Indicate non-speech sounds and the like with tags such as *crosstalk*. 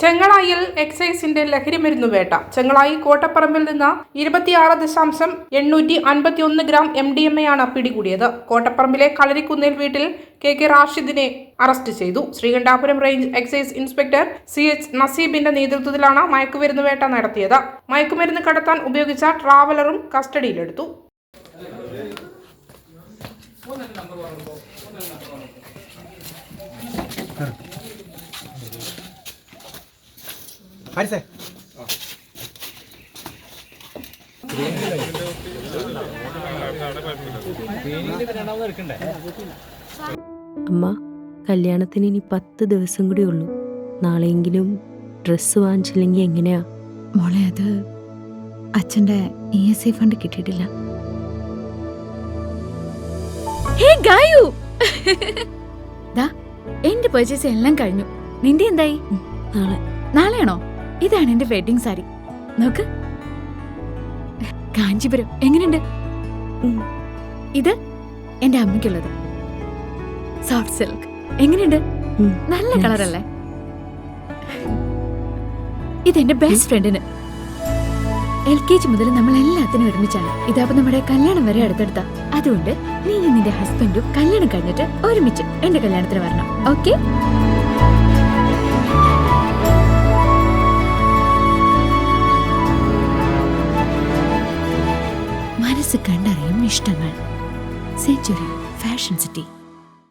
ചെങ്ങളായിൽ എക്സൈസിന്റെ ലഹരിമരുന്ന് വേട്ട. ചെങ്ങളായി കോട്ടപ്പറമ്പിൽ നിന്ന് ഇരുപത്തിയാറ് ദശാംശം എണ്ണൂറ്റി അൻപത്തി ഒന്ന് gram M D M A ആണ് പിടികൂടിയത്. കോട്ടപ്പറമ്പിലെ കളരിക്കുന്നേൽ വീട്ടിൽ കെ കെ റാഷിദിനെ അറസ്റ്റ് ചെയ്തു. Sreekandapuram range excise inspector C H നസീബിന്റെ നേതൃത്വത്തിലാണ് മയക്കുമരുന്ന് വേട്ട നടത്തിയത്. മയക്കുമരുന്ന് കടത്താൻ ഉപയോഗിച്ച ട്രാവലറും കസ്റ്റഡിയിലെടുത്തു. ഹാരിസേ. അമ്മ കല്യാണത്തിന് ഇനി പത്ത് ദിവസം കൂടി ഉള്ളൂ. നാളെയെങ്കിലും ഡ്രസ്സ് വാങ്ങിച്ചില്ലെങ്കിൽ എങ്ങനെയാ? മോളെ അത് അച്ഛന്റെ ഇ എസ് ഐ ഫണ്ട് കിട്ടിയിട്ടില്ല. ഹേ ഗായു! *laughs* ദാ എന്റെ പർച്ചേസ് എല്ലാം കഴിഞ്ഞു. നിന്റെ എന്തായി? നാളെ. നാളെയാണോ? ഇതാണ് എന്റെ വെഡിങ് സാരി നോക്ക്. കാഞ്ചിപുരം. എങ്ങനെയുണ്ട്? ഇത് എന്റെ അമ്മയ്ക്കുള്ളത്. സോഫ്റ്റ് സിൽക്ക് എങ്ങനെയുണ്ട്? നല്ല കളറല്ലേ ഇതെന്റെ ബെസ്റ്റ് ഫ്രണ്ടിന് എൽ കെ ജി മുതൽ നമ്മൾ എല്ലാത്തിനും ഒരുമിച്ചാണ്. ഇതാപ്പോ നമ്മുടെ കല്യാണം വരെ അടുത്തെടുത്ത. അതുകൊണ്ട് നീ നിന്റെ ഹസ്ബൻഡും കല്യാണം കഴിഞ്ഞിട്ട് ഒരുമിച്ച് എന്റെ കല്യാണത്തിന് വരണം. ഓക്കെ മനസ്സ് കണ്ടറിയും ഇഷ്ടങ്ങൾ. Century fashion city